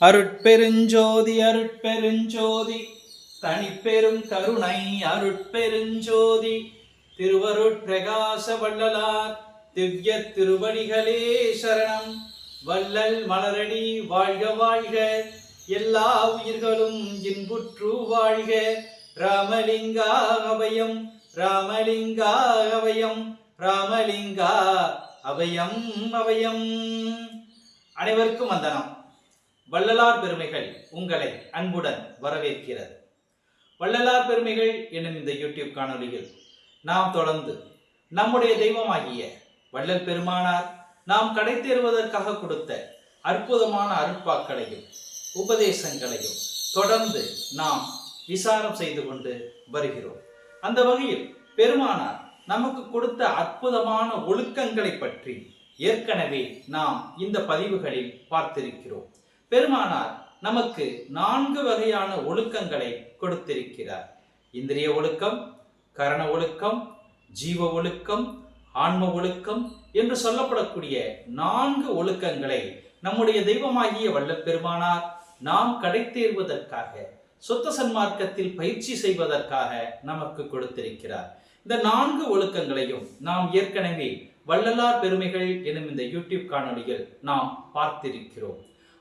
அருட்பெருஞ்சோதி அருட்பெருஞ்சோதி தனிப்பெரும் கருணை அருட்பெருஞ்சோதி திருவருட்பிரகாச வள்ளலார் திவ்ய திருவடிகளே சரணம். வள்ளல் மலரடி வாழ்க வாழ்க. எல்லா உயிர்களும் இன்புற்று வாழ்க. ராமலிங்கா அபயம் ராமலிங்கா அபயம் ராமலிங்கா அபயம் அபயம். அனைவருக்கும் வந்தனம். வள்ளலார் பெருமைகள் உங்களை அன்புடன் வரவேற்கிறது. வள்ளலார் பெருமைகள் என்னும் இந்த யூடியூப் காணொலியில் நாம் தொடர்ந்து நம்முடைய தெய்வமாகிய வள்ளல் பெருமானார் நாம் கடை தேறுவதற்காக கொடுத்த அற்புதமான அருட்பாக்களையும் உபதேசங்களையும் தொடர்ந்து நாம் விசாரம் செய்து கொண்டு வருகிறோம். அந்த வகையில் பெருமானார் நமக்கு கொடுத்த அற்புதமான ஒழுக்கங்களை பற்றி ஏற்கனவே நாம் இந்த பதிவுகளில் பார்த்திருக்கிறோம். பெருமானார் நமக்கு நான்கு வகையான ஒழுக்கங்களை கொடுத்திருக்கிறார். இந்திரிய ஒழுக்கம் கரண ஒழுக்கம் ஜீவ ஒழுக்கம் ஆன்ம ஒழுக்கம் என்று சொல்லப்படக்கூடிய நான்கு ஒழுக்கங்களை நம்முடைய தெய்வமாகிய வல்லப்பெருமானார் நாம் கடைத்தேறுவதற்காக சொத்த சன்மார்க்கத்தில் பயிற்சி செய்வதற்காக நமக்கு கொடுத்திருக்கிறார். இந்த நான்கு ஒழுக்கங்களையும் நாம் ஏற்கனவே வள்ளலார் பெருமைகள் எனும் இந்த யூடியூப் காணொலியில் நாம் பார்த்திருக்கிறோம்.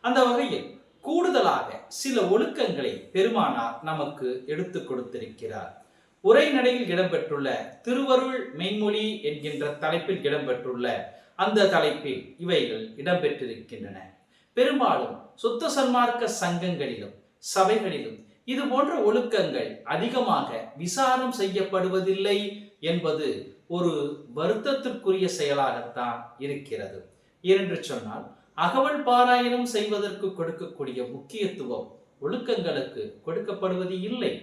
அந்த வகையில் கூடுதலாக சில ஒழுக்கங்களை பெருமானார் நமக்கு எடுத்து கொடுத்திருக்கிறார். உரைநடையில் இடம்பெற்றுள்ள திருவருள் மெய்மொழி என்கின்ற தலைப்பில் இடம்பெற்றுள்ள அந்த தலைப்பில் இவைகள் இடம்பெற்றிருக்கின்றன. பெரும்பாலும் சுத்த சன்மார்க்க சங்கங்களிலும் சபைகளிலும் இது போன்ற ஒழுக்கங்கள் அதிகமாக விசாரம் செய்யப்படுவதில்லை என்பது ஒரு வருத்தத்திற்குரிய செயலாகத்தான் இருக்கிறது. ஏனென்று சொன்னால் அகவல் பாராயணம் செய்வதற்கு கொடுக்கக்கூடிய முக்கியத்துவம் ஒழுக்கங்களுக்கு கொடுக்கப்படுவது இல்லை.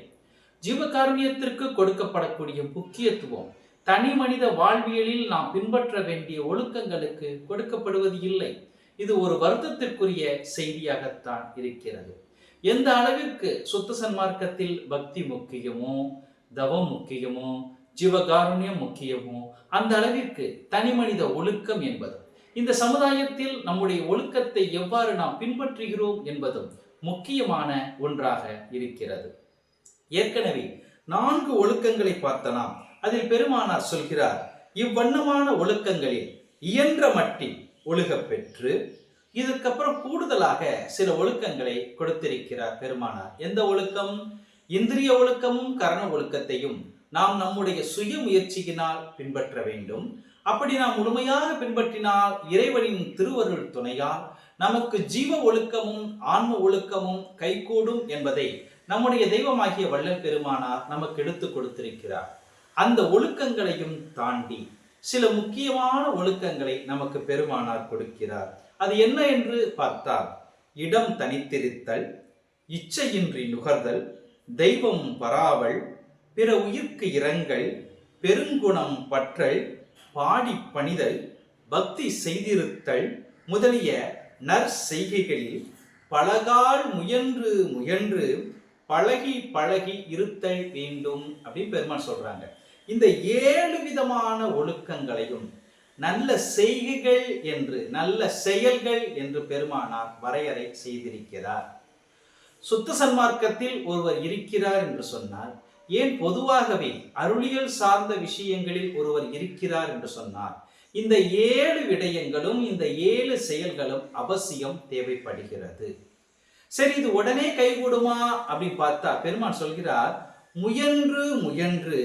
ஜீவகாருண்யத்திற்கு கொடுக்கப்படக்கூடிய முக்கியத்துவம் தனி மனித வாழ்வியலில் நாம் பின்பற்ற வேண்டிய ஒழுக்கங்களுக்கு கொடுக்கப்படுவது இல்லை. இது ஒரு வருத்தத்திற்குரிய செய்தியாகத்தான் இருக்கிறது. எந்த அளவிற்கு சுத்த சன்மார்க்கத்தில் பக்தி முக்கியமோ தவம் முக்கியமோ ஜீவகாருண்யம் முக்கியமோ அந்த அளவிற்கு தனி மனித ஒழுக்கம் என்பதும் இந்த சமுதாயத்தில் நம்முடைய ஒழுக்கத்தை எவ்வாறு நாம் பின்பற்றுகிறோம் என்பதும் முக்கியமான ஒன்றாக இருக்கிறது. ஏற்கனவே நான்கு ஒழுக்கங்களை பார்த்த நாம் அதில் பெருமானார் சொல்கிறார் இவ்வண்ணமான ஒழுக்கங்களில் இயன்ற மட்டில் ஒழுக பெற்று இதுக்கப்புறம் கூடுதலாக சில ஒழுக்கங்களை கொடுத்திருக்கிறார் பெருமானார். எந்த ஒழுக்கம்? இந்திரிய ஒழுக்கமும் கரண ஒழுக்கத்தையும் நாம் நம்முடைய சுய முயற்சியினால் பின்பற்ற வேண்டும். அப்படி நாம் முழுமையாக பின்பற்றினால் இறைவனின் திருவருள் துணையால் நமக்கு ஜீவ ஒழுக்கமும் ஆன்ம ஒழுக்கமும் கைகூடும் என்பதை நம்முடைய தெய்வமாகிய வள்ளல் பெருமானார் நமக்கு எடுத்து கொடுத்திருக்கிறார். அந்த ஒழுக்கங்களையும் தாண்டி சில முக்கியமான ஒழுக்கங்களை நமக்கு பெருமானார் கொடுக்கிறார். அது என்ன என்று பார்த்தால் இடம் தனித்திருத்தல் இச்சையின்றி நுகர்தல் தெய்வம் பராவல் பிற உயிர்க்கு இரங்கல் பெருங்குணம் பற்றல் பாடி பணிதல் பக்தி செய்திருத்தல் முதலிய நற்செய்கைகளில் பலகால் முயன்று முயன்று பழகி பழகி இருத்தல் வேண்டும் அப்படின்னு பெருமான் சொல்றாங்க. இந்த ஏழு விதமான ஒழுக்கங்களையும் நல்ல செய்கைகள் என்று நல்ல செயல்கள் என்று பெருமானார் வரையறை செய்திருக்கிறார். சுத்த சன்மார்க்கத்தில் ஒருவர் இருக்கிறார் என்று சொன்னால் ஏன் பொதுவாகவே அருளியல் சார்ந்த விஷயங்களில் ஒருவர் இருக்கிறார் என்று சொன்னார் இந்த ஏழு விடயங்களும் இந்த ஏழு செயல்களும் அவசியம் தேவைப்படுகிறது. சரி இது உடனே கைகூடுமா அப்படின்னு பார்த்தா பெருமான் சொல்கிறார் முயன்று முயன்று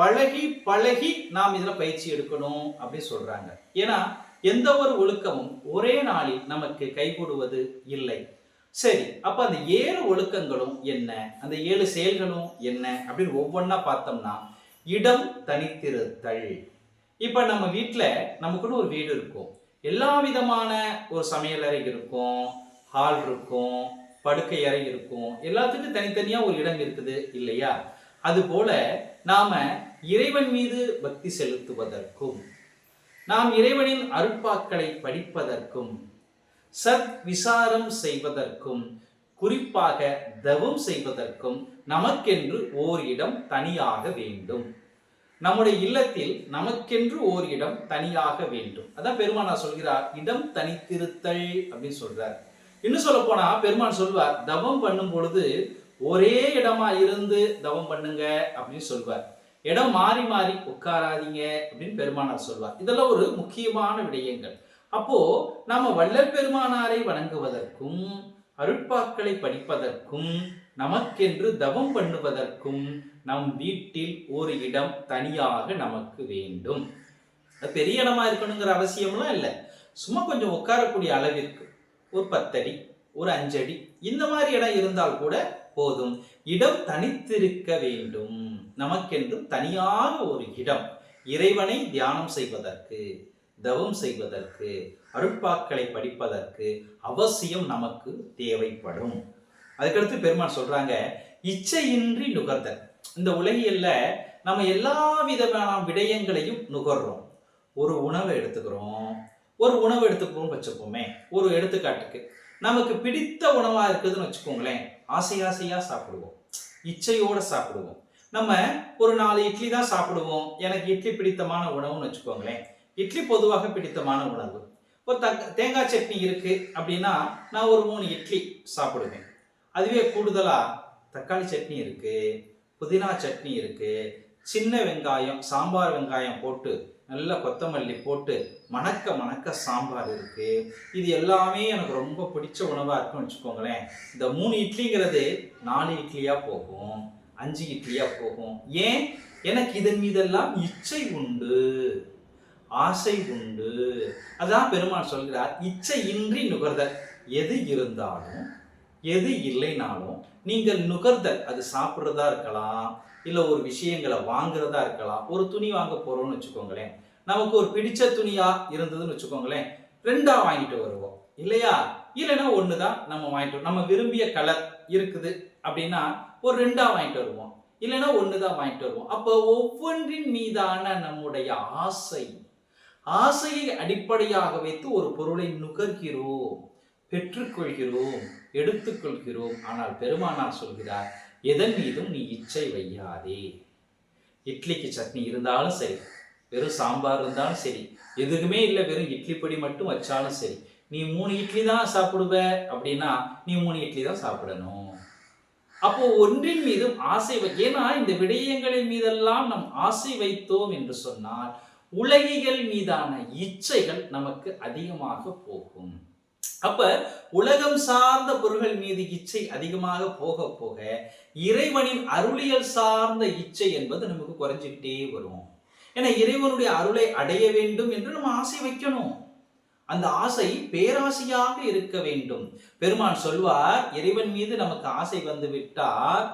பழகி பழகி நாம் இதில் பயிற்சி எடுக்கணும் அப்படின்னு சொல்றாங்க. ஏன்னா எந்த ஒரு ஒழுக்கமும் ஒரே நாளில் நமக்கு கைகூடுவது இல்லை. சரி அப்ப அந்த ஏழு ஒழுக்கங்களும் என்ன? அந்த ஏழு செயல்களும் என்ன? அப்படின்னு ஒவ்வொன்றா பார்த்தோம்னா இடம் தனித்திருத்தல் இப்ப நம்ம வீட்டில் நமக்குன்னு ஒரு வீடு இருக்கும். எல்லா விதமான ஒரு சமையலறை இருக்கும். ஹால் இருக்கும். படுக்கை அறை இருக்கும். எல்லாத்துக்கும் தனித்தனியா ஒரு இடம் இருக்குது இல்லையா? அதுபோல நாம இறைவன் மீது பக்தி செலுத்துவதற்கும் நாம் இறைவனின் அருட்பாக்களை படிப்பதற்கும் சத் விசாரம் செய்வதற்கும் குறிப்பாக தவம் செய்வதற்கும் நமக்கென்று ஓர் இடம் தனியாக வேண்டும். நம்முடைய இல்லத்தில் நமக்கென்று ஓர் இடம் தனியாக வேண்டும். அதான் பெருமானார் சொல்கிறார் இடம் தனித்திருத்தல் அப்படின்னு சொல்றார். இன்னும் சொல்ல போனா பெருமான் சொல்வார் தவம் பண்ணும் பொழுது ஒரே இடமா இருந்து தவம் பண்ணுங்க அப்படின்னு சொல்வார். இடம் மாறி மாறி உட்காராதீங்க அப்படின்னு பெருமானார் சொல்வார். இதெல்லாம் ஒரு முக்கியமான விடயங்கள். அப்போ நாம வள்ளல் பெருமானாரை வணங்குவதற்கும் அருட்பாக்களை படிப்பதற்கும் நமக்கென்று தவம் பண்ணுவதற்கும் நம் வீட்டில் ஒரு இடம் தனியாக நமக்கு வேண்டும். பெரிய இடமா இருக்கணுங்கிற அவசியம்லாம் இல்லை. சும்மா கொஞ்சம் உட்காரக்கூடிய அளவிற்கு. ஒரு பத்தடி ஒரு அஞ்சடி இந்த மாதிரி இடம் இருந்தால் கூட போதும். இடம் தனித்திருக்க வேண்டும். நமக்கென்று தனியாக ஒரு இடம். இறைவனை தியானம் செய்வதற்கு. தவம் செய்வதற்கு அருட்பாக்களை படிப்பதற்கு அவசியம் நமக்கு தேவைப்படும். அதுக்கடுத்து பெருமான் சொல்றாங்க இச்சையின்றி நுகர்தல். இந்த உலகியல்ல நம்ம எல்லா விதமான விடயங்களையும் நுகர்றோம். ஒரு உணவை எடுத்துக்கிறோம் ஒரு உணவு எடுத்துக்கிறோம்னு வச்சுப்போமே ஒரு எடுத்துக்காட்டுக்கு. நமக்கு பிடித்த உணவா இருக்குதுன்னு வச்சுக்கோங்களேன் ஆசை ஆசையா சாப்பிடுவோம். இச்சையோட சாப்பிடுவோம். நம்ம ஒரு நாலு இட்லி தான் சாப்பிடுவோம். எனக்கு இட்லி பிடித்தமான உணவுன்னு வச்சுக்கோங்களேன் இட்லி பொதுவாக பிடித்தமான உணவு. ஒரு தக் தேங்காய் சட்னி இருக்கு அப்படின்னா நான் ஒரு மூணு இட்லி சாப்பிடுவேன். அதுவே கூடுதலாக தக்காளி சட்னி இருக்கு புதினா சட்னி இருக்கு சின்ன வெங்காயம் சாம்பார் வெங்காயம் போட்டு நல்ல கொத்தமல்லி போட்டு மணக்க மணக்க சாம்பார் இருக்கு. இது எல்லாமே எனக்கு ரொம்ப பிடிச்ச உணவாக இருக்குன்னு வச்சுக்கோங்களேன். இந்த மூணு இட்லிங்கிறது நாலு இட்லியாக போகும் அஞ்சு இட்லியாக போகும். ஏன்? எனக்கு இதன் மீதெல்லாம் இச்சை உண்டு. ஆசை உண்டு. அதான் பெருமான் சொல்கிறார் இச்சை இன்றி நுகர்தல். எது இருந்தாலும் எது இல்லைனாலும் நீங்கள் நுகர்தல். அது சாப்பிட்றதா இருக்கலாம் இல்லை ஒரு விஷயங்களை வாங்குறதா இருக்கலாம். ஒரு துணி வாங்க போகிறோம்னு வச்சுக்கோங்களேன். நமக்கு ஒரு பிடிச்ச துணியா இருந்ததுன்னு வச்சுக்கோங்களேன். ரெண்டா வாங்கிட்டு வருவோம். இல்லையா? இல்லைன்னா ஒன்று தான் நம்ம வாங்கிட்டு வரோம். நம்ம விரும்பிய கலர் இருக்குது அப்படின்னா ஒரு ரெண்டா வாங்கிட்டு வருவோம். இல்லைன்னா ஒன்று தான் வாங்கிட்டு வருவோம். அப்போ ஒவ்வொன்றின் மீதான நம்முடைய ஆசை ஆசையை அடிப்படையாக வைத்து ஒரு பொருளை நுகர்கிறோம் பெற்றுக்கொள்கிறோம் எடுத்துக்கொள்கிறோம். ஆனால் பெருமானார் சொல்கிறார் எதன் மீதும் நீ இச்சை வையாதே. இட்லிக்கு சட்னி இருந்தாலும் சரி வெறும் சாம்பார் இருந்தாலும் சரி எதுக்குமே இல்லை வெறும் இட்லி பொடி மட்டும் வச்சாலும் சரி நீ மூணு இட்லி தான் சாப்பிடுவ அப்படின்னா நீ மூணு இட்லி தான் சாப்பிடணும். அப்போ ஒன்றின் மீதும் ஆசை ஏன்னா இந்த விடயங்களின் மீதெல்லாம் நம் ஆசை வைத்தோம் என்று சொன்னால் உலகிகள் மீதான இச்சைகள் நமக்கு அதிகமாக போகும். அப்ப உலகம் சார்ந்த பொருள்கள் மீது இச்சை அதிகமாக போக போக இறைவனின் அருளியல் சார்ந்த இச்சை என்பது நமக்கு குறைஞ்சிக்கிட்டே வரும். ஏன்னா இறைவனுடைய அருளை அடைய வேண்டும் என்று நம்ம ஆசை வைக்கணும். அந்த ஆசை பேராசையாக இருக்க வேண்டும். பெருமான் சொல்வார் இறைவன் மீது நமக்கு ஆசை வந்து விட்டார்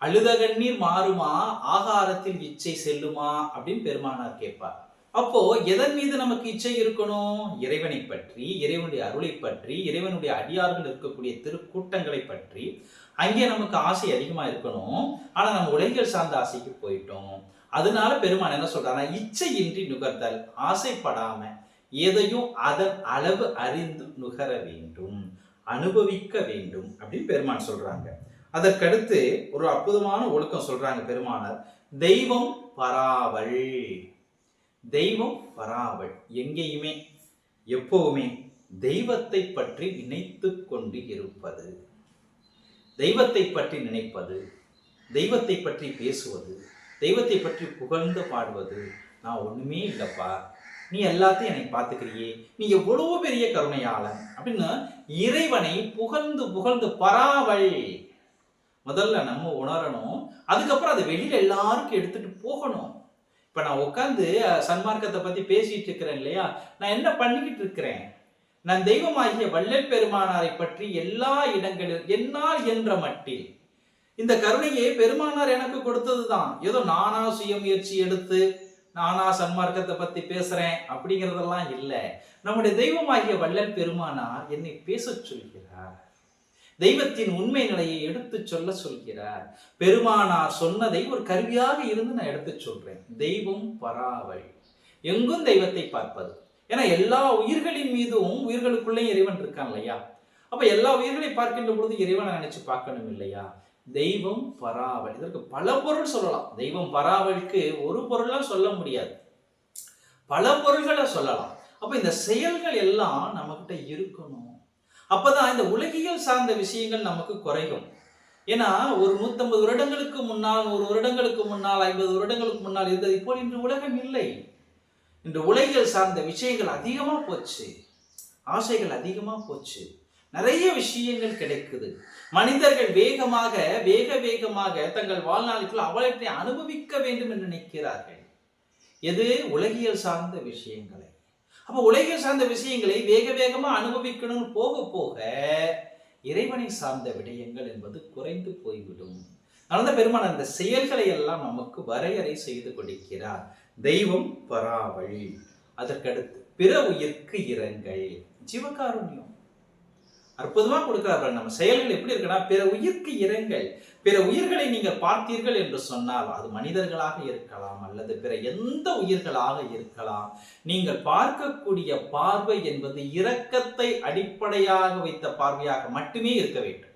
அழுத கண்ணீர் மாறுமா ஆகாரத்தில் இச்சை செல்லுமா அப்படின்னு பெருமானார் கேட்பார். அப்போ எதன் மீது நமக்கு இச்சை இருக்கணும்? இறைவனை பற்றி இறைவனுடைய அருளை பற்றி இறைவனுடைய அடியார்கள் இருக்கக்கூடிய திருக்கூட்டங்களை பற்றி. அங்கே நமக்கு ஆசை அதிகமா இருக்கணும். ஆனா நம்ம உலகியல் சார்ந்த ஆசைக்கு போயிட்டோம். அதனால பெருமான் என்ன சொல்றாங்க இச்சையின்றி நுகர்தல் ஆசைப்படாம எதையும் அதன் அளவு அறிந்து நுகர வேண்டும் அனுபவிக்க வேண்டும் அப்படின்னு பெருமான் சொல்றாங்க. அதற்கடுத்து ஒரு அற்புதமான ஒழுக்கம் சொல்றாங்க பெருமானார். தெய்வம் பராவல். தெய்வம் பராவல் எங்கேயுமே எப்பவுமே தெய்வத்தை பற்றி நினைத்து கொண்டு இருப்பது தெய்வத்தை பற்றி நினைப்பது தெய்வத்தை பற்றி பேசுவது தெய்வத்தை பற்றி புகழ்ந்து பாடுவது நான் ஒண்ணுமே இல்லைப்பா. நீ எல்லாத்தையும் என்னை பார்த்துக்கிறியே. நீ எவ்வளவு பெரிய கருணையாளன் அப்படின்னு இறைவனை புகழ்ந்து புகழ்ந்து பராவள். முதல்ல நம்ம உணரணும். அதுக்கப்புறம் அதை வெளியில எல்லாருக்கும் எடுத்துட்டு போகணும். இப்ப நான் உட்காந்து சன்மார்க்கத்தை பத்தி பேசிட்டு இருக்கிறேன் இல்லையா? நான் என்ன பண்ணிக்கிட்டு இருக்கிறேன் நான் தெய்வமாகிய வள்ளல் பெருமானாரை பற்றி எல்லா இடங்களிலும் என்னால் என்ற மட்டில். இந்த கருணையை பெருமானார் எனக்கு கொடுத்தது தான் ஏதோ நானா சுயமுயற்சி எடுத்து நானா சன்மார்க்கத்தை பத்தி பேசுறேன் அப்படிங்கிறதெல்லாம் இல்லை. நம்முடைய தெய்வமாகிய வள்ளல் பெருமானார் என்னை பேச சொல்கிறார். தெய்வத்தின் உண்மை நிலையை எடுத்துச் சொல்ல சொல்கிறார். பெருமானார் சொன்னதை ஒரு கருவியாக இருந்து நான் எடுத்துச் சொல்றேன். தெய்வம் பராவழி எங்கும் தெய்வத்தை பார்ப்பது. ஏன்னா எல்லா உயிர்களின் மீதும் உயிர்களுக்குள்ளேயும் இறைவன் இருக்கான் இல்லையா? அப்ப எல்லா உயிர்களை பார்க்கின்ற பொழுது இறைவனை நினைச்சு பார்க்கணும் இல்லையா? தெய்வம் பராவல். இதற்கு பல பொருள் சொல்லலாம். தெய்வம் பராவலுக்கு ஒரு பொருளாக சொல்ல முடியாது. பல பொருள்களை சொல்லலாம். அப்ப இந்த செயல்கள் எல்லாம் நம்மகிட்ட இருக்கணும். அப்பதான் இந்த உலகியல் சார்ந்த விஷயங்கள் நமக்கு குறையும். ஏன்னா ஒரு நூத்தம்பது வருடங்களுக்கு முன்னால் நூறு வருடங்களுக்கு முன்னால் ஐம்பது வருடங்களுக்கு முன்னால் இருந்தது. போல் இன்று உலகம் இல்லை. இன்று உலகியல் சார்ந்த விஷயங்கள் அதிகமாக போச்சு. ஆசைகள் அதிகமாக போச்சு. நிறைய விஷயங்கள் கிடைக்குது. மனிதர்கள் வேகமாக வேக வேகமாக தங்கள் வாழ்நாளுக்குள் அவற்றை அனுபவிக்க வேண்டும் என்று நினைக்கிறார்கள். எது? உலகியல் சார்ந்த விஷயங்களை. அப்போ உலகியல் சார்ந்த விஷயங்களை வேக வேகமாக அனுபவிக்கணும்னு போக போக இறைவனை சார்ந்த விடயங்கள் என்பது குறைந்து போய்விடும். அதனால பெருமான் அந்த செயல்களை எல்லாம் நமக்கு வரையறை செய்து கொடுக்கிறார். தெய்வம் பராவழி அதற்கடுத்து பிற உயிர்க்கு இரங்கல். ஜீவகாருண்யம். அற்புதமாக கொடுக்குறாரு நம்ம செயல்கள் எப்படி இருக்குன்னா பிற உயிர்க்கு இரங்கல். பிற உயிர்களை நீங்கள் பார்த்தீர்கள் என்று சொன்னால் அது மனிதர்களாக இருக்கலாம் அல்லது பிற எந்த உயிர்களாக இருக்கலாம். நீங்கள் பார்க்கக்கூடிய பார்வை என்பது இரக்கத்தை அடிப்படையாக வைத்த பார்வையாக மட்டுமே இருக்க வேண்டும்.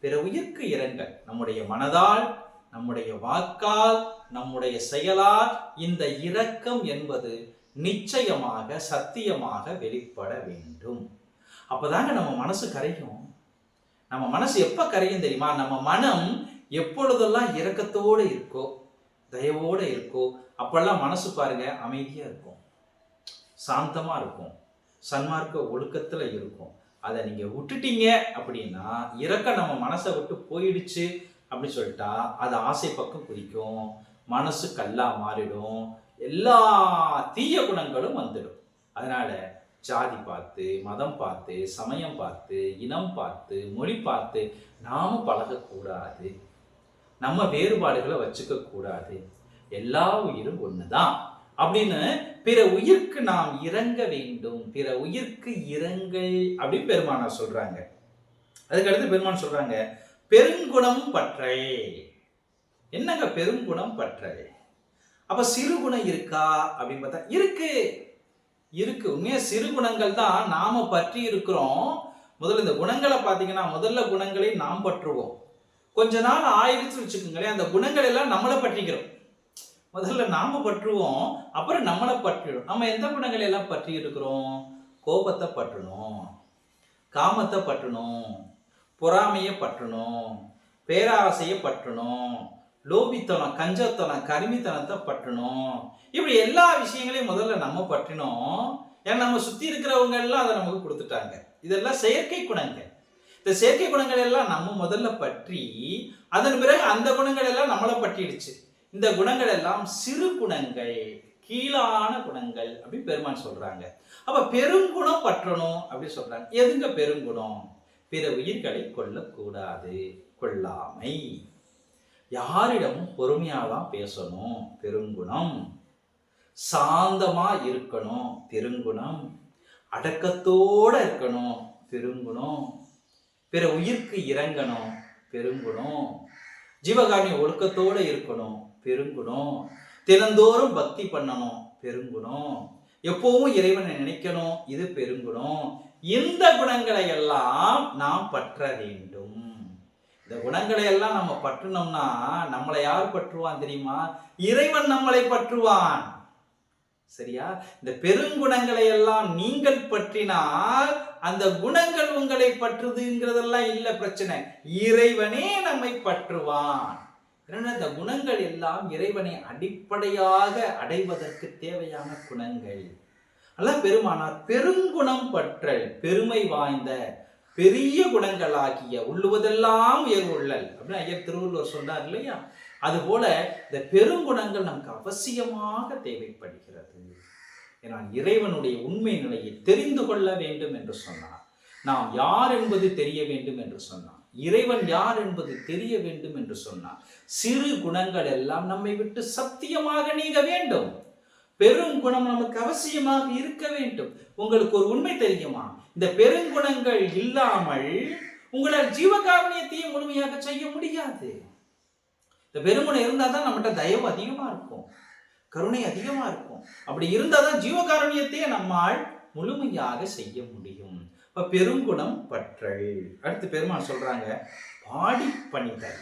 பிற உயிர்க்கு இரங்கல் நம்முடைய மனதால் நம்முடைய வாக்கால் நம்முடைய செயலால் இந்த இரக்கம் என்பது நிச்சயமாக சத்தியமாக வெளிப்பட வேண்டும். அப்பதாங்க நம்ம மனசு கரையும். நம்ம மனசு எப்போ கரையும் தெரியுமா? நம்ம மனம் எப்பொழுதெல்லாம் இரக்கத்தோடு இருக்கோ தயவோடு இருக்கோ அப்பெல்லாம் மனசு பாருங்க அமைதியாக இருக்கும். சாந்தமாக இருக்கும். சன்மார்க்க ஒழுக்கத்தில் இருக்கும். அதை நீங்கள் விட்டுட்டீங்க அப்படின்னா இறக்க நம்ம மனசை விட்டு போயிடுச்சு அப்படின்னு சொல்லிட்டா அது ஆசை பக்கம் குறிக்கும் மனசு கல்லா மாறிடும். எல்லா தீய குணங்களும் வந்துடும். அதனால ஜாதி பார்த்து மதம் பார்த்து சமயம் பார்த்து இனம் பார்த்து மொழி பார்த்து நாம பழகக்கூடாது. நம்ம வேறுபாடுகளை வச்சுக்க கூடாது. எல்லா உயிரும் ஒண்ணுதான். அப்படின்னு பிற உயிர்க்கு நாம் இறங்க வேண்டும். பிற உயிர்க்கு இறங்க அப்படின்னு பெருமானார் சொல்றாங்க. அதுக்கடுத்து பெருமான் சொல்றாங்க பெருங்குணம் பற்றை என்னங்க பெருங்குணம் பற்றை அப்ப சிறு குணம் இருக்கா அப்படின்னு பார்த்தா இருக்கு. இருக்கு. உண்மையா சிறு குணங்கள் தான் நாம பற்றி இருக்கிறோம். முதல்ல இந்த குணங்களை பார்த்தீங்கன்னா முதல்ல குணங்களை நாம் பற்றுவோம். கொஞ்ச நாள் ஆயிடுச்சு வச்சுக்கோங்களேன் அந்த குணங்கள் எல்லாம் நம்மளை பற்றிக்கிறோம். முதல்ல நாம பற்றுவோம் அப்புறம் நம்மளை பற்றிடும் நம்ம எந்த குணங்களை எல்லாம் பற்றி இருக்கிறோம்? கோபத்தை பற்றணும் காமத்தை பற்றணும் பொறாமையை பற்றணும் பேராசையை பற்றணும் லோபித்தனம் கஞ்சத்தனம் கருமித்தனத்தை பற்றணும். இப்படி எல்லா விஷயங்களையும் முதல்ல நம்ம பற்றினோம். ஏன்னா நம்ம சுத்தி இருக்கிறவங்க எல்லாம் அதை நமக்கு கொடுத்துட்டாங்க. இதெல்லாம் செயற்கை குணங்கள். இந்த செயற்கை குணங்கள் எல்லாம் நம்ம முதல்ல பற்றி அதன் பிறகு அந்த குணங்கள் எல்லாம் நம்மளை பற்றிடுச்சு. இந்த குணங்கள் எல்லாம் சிறு குணங்கள் கீழான குணங்கள் அப்படின்னு பெருமான் சொல்றாங்க. அப்ப பெருங்குணம் பற்றணும் அப்படின்னு சொல்றாங்க. எதுங்க பெருங்குணம்? பிற உயிர்களை கொல்லக்கூடாது. கொள்ளாமை யாரிடமும் பொறுமையாக தான் பேசணும்? பெருங்குணம் சாந்தமாக இருக்கணும்? பெருங்குணம் அடக்கத்தோட இருக்கணும்? பெருங்குணம் பிற உயிர்க்கு இறங்கணும்? பெருங்குணம் ஜீவகாணி ஒழுக்கத்தோட இருக்கணும்? பெருங்குணம் தினந்தோறும் பக்தி பண்ணணும்? பெருங்குணம் எப்பவும் இறைவனை நினைக்கணும்? இது பெருங்குணம். இந்த குணங்களை எல்லாம் நாம் பற்ற வேண்டும். இந்த குணங்களை எல்லாம் நம்ம பற்றுனோம்னா நம்மளை யார் பற்றுவான் தெரியுமா? இறைவன் நம்மளை பற்றுவான். சரியா? இந்த பெருங்குணங்களை எல்லாம் நீங்கள் பற்றினால் அந்த குணங்கள் உங்களை பற்றுதுங்கிறதெல்லாம் இல்லை பிரச்சனை. இறைவனே நம்மை பற்றுவான். ஏன்னா இந்த குணங்கள் எல்லாம் இறைவனை அடிப்படையாக அடைவதற்கு தேவையான குணங்கள். அல்ல பெருமானார் பெருங்குணம் பற்றல் பெருமை வாய்ந்த பெரிய குணங்களாகிய உள்ளுவதெல்லாம் உயர்வுள்ளல் அப்படின்னு ஐயர் திருவள்ளுவர் சொன்னார் இல்லையா? அதுபோல இந்த பெருங்குணங்கள் நமக்கு அவசியமாக தேவைப்படுகிறது. ஏன்னா இறைவனுடைய உண்மை நிலையை தெரிந்து கொள்ள வேண்டும் என்று சொன்னார். நாம் யார் என்பது தெரிய வேண்டும் என்று சொன்னார். இறைவன் யார் என்பது தெரிய வேண்டும் என்று சொன்னார். சிறு குணங்கள் எல்லாம் நம்மை விட்டு சத்தியமாக நீங்க வேண்டும். பெரும் குணம் நமக்கு அவசியமாக இருக்க வேண்டும். உங்களுக்கு ஒரு உண்மை தெரியுமா? இந்த பெருங்குணங்கள் இல்லாமல் உங்களால் ஜீவகாரணியத்தையும் முழுமையாக செய்ய முடியாது. இந்த பெருங்குணம் இருந்தால் தான் நம்மகிட்ட தயவு அதிகமா இருக்கும். கருணை அதிகமா இருக்கும். அப்படி இருந்தால் தான் ஜீவகாரணியத்தையே நம்மால் முழுமையாக செய்ய முடியும். இப்ப பெருங்குணம் பற்றல். அடுத்து பெருமாள் சொல்றாங்க பாடி பணிதல்.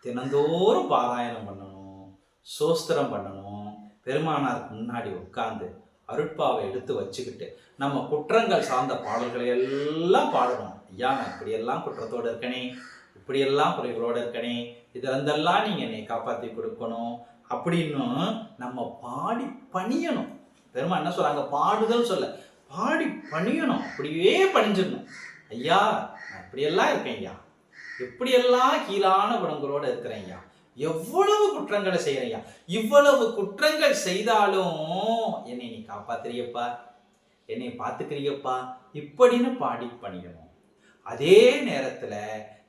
தினந்தோறும் பாராயணம் பண்ணணும் சோஸ்திரம் பண்ணணும். பெருமானாருக்கு முன்னாடி உட்கார்ந்து அருட்பாவை எடுத்து வச்சுக்கிட்டு நம்ம குற்றங்கள் சார்ந்த பாடல்களை எல்லாம் பாடணும். ஐயா நான் இப்படியெல்லாம் குற்றத்தோடு இருக்கனே இப்படியெல்லாம் குறைகளோடு இருக்கனே இதிலிருந்தெல்லாம் நீங்கள் என்னை காப்பாற்றி கொடுக்கணும் அப்படின்னு நம்ம பாடி பணியணும். பெருமா என்ன சொல்கிறாங்க பாடுதல் சொல்ல. பாடி பணியணும். அப்படியே பணிஞ்சிடணும். ஐயா நான் இப்படியெல்லாம் இருக்கேன் ஐயா. எப்படியெல்லாம் கீழான குணங்களோடு இருக்கிறேன் ஐயா. எவ்வளவு குற்றங்களை செய்யறேன் இவ்வளவு குற்றங்கள் செய்தாலும் என்னை நீ காப்பாத்துறியப்பா? என்னை பார்த்துக்கிறியப்பா? இப்படின்னு பாடி பணியணும். அதே நேரத்துல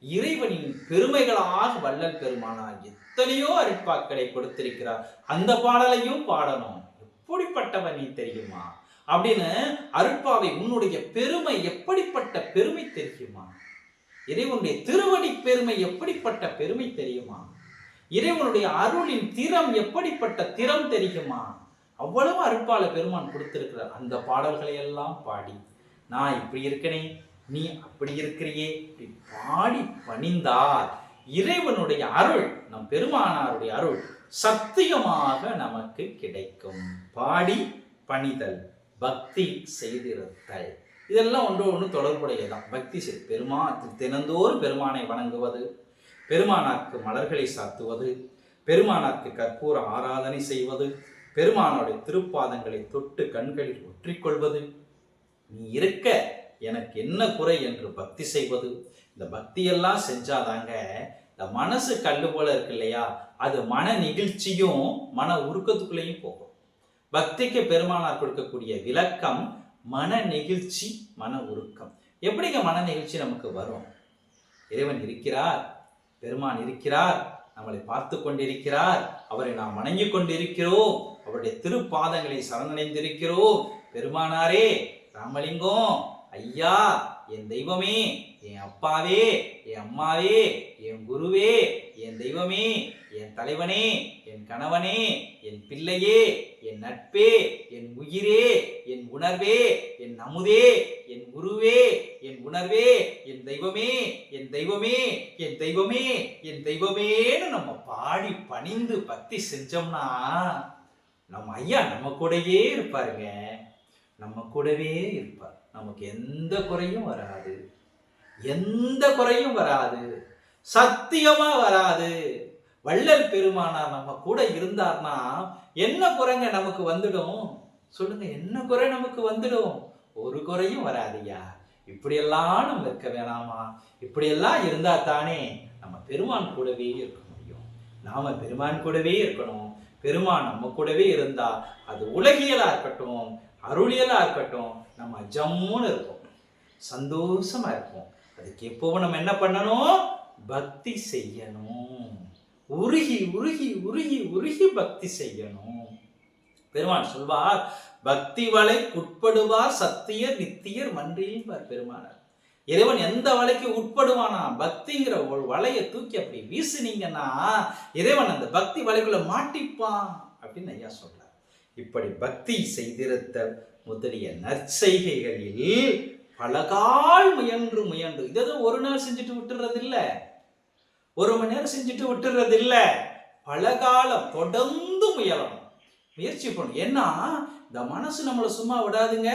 இறைவனின் பெருமைகளாக வள்ளல் பெருமானார் எத்தனையோ அருட்பாக்களை கொடுத்திருக்கிறார். அந்த பாடலையும் பாடணும். எப்படிப்பட்டவன் நீ தெரியுமா? அப்படின்னு அருட்பாவை உன்னுடைய பெருமை எப்படிப்பட்ட பெருமை தெரியுமா? இறைவனுடைய திருவடி பெருமை எப்படிப்பட்ட பெருமை தெரியுமா? இறைவனுடைய அருளின் திறம் எப்படிப்பட்ட திறம் தெரியுமா? அவ்வளவு அருட்பால பெருமான் கொடுத்திருக்கிறார். அந்த பாடல்களை எல்லாம் பாடி நான் இப்படி இருக்கனே நீ அப்படி இருக்கிறியே இப்படி பாடி பணிந்தார். இறைவனுடைய அருள் நம் பெருமானாருடைய அருள் சத்தியமாக நமக்கு கிடைக்கும். பாடி பணிதல் பக்தி செய்திருத்தல். இதெல்லாம் ஒன்று ஒன்று தொடர்புடையதான் பக்தி செய் பெருமா தினந்தோறும் பெருமானை வணங்குவது. பெருமானாருக்கு மலர்களை சாத்துவது பெருமானாருக்கு கற்பூர ஆராதனை செய்வது பெருமானுடைய திருப்பாதங்களை தொட்டு கண்களில் ஒற்றிக்கொள்வது. நீ இருக்க எனக்கு என்ன குறை என்று பக்தி செய்வது. இந்த பக்தியெல்லாம் செஞ்சாதாங்க இந்த மனசு கல்லு போல இருக்கு இல்லையா? அது மன நெகிழ்ச்சியும் மன உருக்கத்துக்குள்ளேயும் போகும். பக்திக்கு பெருமானார் கொடுக்கக்கூடிய விளக்கம் மன நெகிழ்ச்சி மன உருக்கம். எப்படிங்க மன நெகிழ்ச்சி நமக்கு வரும்? இறைவன் இருக்கிறார். பெருமான் இருக்கிறார் நம்மளை பார்த்து கொண்டிருக்கிறார் அவரை நாம் வணங்கிக் கொண்டிருக்கிறோம் அவருடைய திருப்பாதங்களை சரணடைந்திருக்கிறோம். பெருமானாரே ராமலிங்கம் ஐயா என் தெய்வமே என் அப்பாவே என் அம்மாவே என் குருவே என் தெய்வமே என் தலைவனே என் கணவனே என் பிள்ளையே என் நட்பே என் உயிரே என் உணர்வே என் அமுதே குருவே என் உணர்வே என் தெய்வமே என் தெய்வமே என் தெய்வமே என் தெய்வமேன்னு நம்ம பாடி பணிந்து பக்தி செஞ்சோம்னா நம்ம ஐயா நம்ம கூடயே இருப்பாருங்க. நம்ம கூடவே இருப்பார். நமக்கு எந்த குறையும் வராது. எந்த குறையும் வராது. சத்தியமா வராது. வள்ளல் பெருமானார் நம்ம கூட இருந்தார்னா என்ன குறைங்க நமக்கு வந்துடும்? சொல்லுங்க என்ன குறை நமக்கு வந்துடும்? ஒரு குறையும் வராதியா இப்படியெல்லாம் நம்ம இருக்க வேணாமா? இப்படியெல்லாம் இருந்தா தானே நம்ம பெருமான் கூடவே இருக்க முடியும். நாம பெருமான் கூடவே இருக்கணும். பெருமான் நம்ம கூடவே இருந்தா அது உலகியலா இருக்கட்டும் அருளியலா இருக்கட்டும் நம்ம ஜம்முன்னு இருப்போம். சந்தோஷமா இருப்போம். அதுக்கு எப்பவும் நம்ம என்ன பண்ணணும்? பக்தி செய்யணும். உருகி உருகி உருகி உருகி பக்தி செய்யணும். பெருமான் சொல்வார் பக்தி வலை உட்படுவார் சத்தியர் நித்தியர் மன்றியின்பார் பெருமானார். இறைவன் எந்த வலைக்கு உட்படுவானா? பக்திங்கிற ஒரு வலையை தூக்கி அப்படி வீசுனீங்கன்னா இறைவன் அந்த பக்தி வலைக்குள்ள மாட்டிப்பான் அப்படின்னு ஐயா சொல்றார். இப்படி பக்தி செய்திருத்த முதலிய நற்செய்கைகளில் பலகால் முயன்று முயன்று இதை ஒரு நாள் செஞ்சுட்டு விட்டுறது இல்ல ஒரு மணி நேரம் செஞ்சுட்டு விட்டுறது இல்ல பல காலம் தொடர்ந்து முயலும் முயற்சி பண்ணும் ஏன்னா இந்த மனசு நம்மளை சும்மா விடாதுங்க.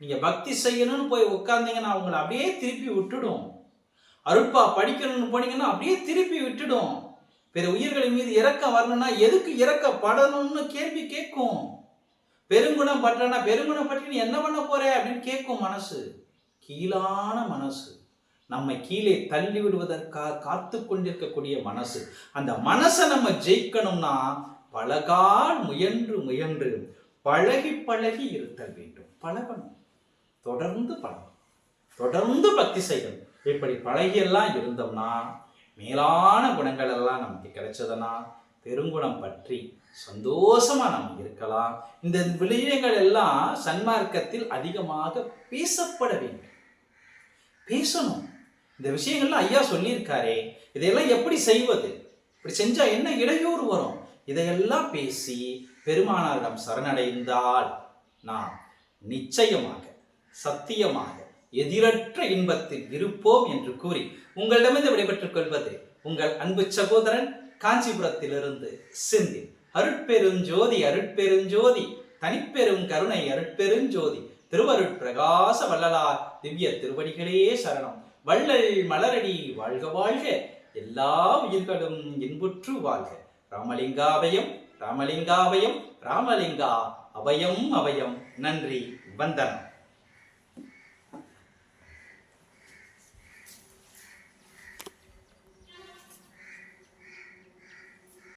நீங்கள் பக்தி செய்யணும்னு போய் உட்காந்தீங்கன்னா அவங்கள அப்படியே திருப்பி விட்டுடும். அருட்பா படிக்கணும்னு போனீங்கன்னா அப்படியே திருப்பி விட்டுடும். பிற உயிர்களின் மீது இறக்கம் வரணும்னா எதுக்கு இறக்கப்படணும்னு கேள்வி கேட்கும். பெருங்குணம் பற்றனா பெருங்குணம் பற்றி நீ என்ன பண்ண போற அப்படின்னு கேட்கும் மனசு. கீழான மனசு. நம்மை கீழே தள்ளி விடுவதற்காக காத்து கொண்டிருக்கக்கூடிய மனசு. அந்த மனசை நம்ம ஜெயிக்கணும்னா பழகால் முயன்று முயன்று பழகி பழகி இருத்தல் வேண்டும். பழகணும். தொடர்ந்து பழகணும். தொடர்ந்து பக்தி செய்யணும். இப்படி பழகியெல்லாம் இருந்தோம்னா மேலான குணங்கள் எல்லாம் நமக்கு கிடைச்சதுன்னா பெருங்குணம் பற்றி சந்தோஷமா நம்ம இருக்கலாம். இந்த விடயங்கள் எல்லாம் சன்மார்க்கத்தில் அதிகமாக பேசப்பட வேண்டும். பேசணும். இந்த விஷயங்கள்லாம் ஐயா சொல்லியிருக்காரே இதையெல்லாம் எப்படி செய்வது? இப்படி செஞ்சா என்ன இடையூறு வரும்? இதையெல்லாம் பேசி பெருமானாரிடம் சரணடைந்தால் நாம் நிச்சயமாக சத்தியமாக எதிரற்ற இன்பத்தில் இருப்போம் என்று கூறி உங்களிடமிருந்து விடைபெற்றுக் கொள்வது உங்கள் அன்பு சகோதரன் காஞ்சிபுரத்திலிருந்து சிந்தி அருட்பெருஞ்சோதி அருட்பெருஞ்சோதி தனிப்பெரும் கருணை அருட்பெருஞ்சோதி திருவருட் பிரகாச வள்ளலார் திவ்ய திருவடிகளே சரணம். வள்ளல் மலரடி வாழ்க வாழ்க. எல்லா உயிர்களும் இன்புற்று வாழ்க. ராமலிங்காபயம் ராமலிங்காபயம் ராமலிங்கா அபயம் அபயம். நன்றி வந்தனம்.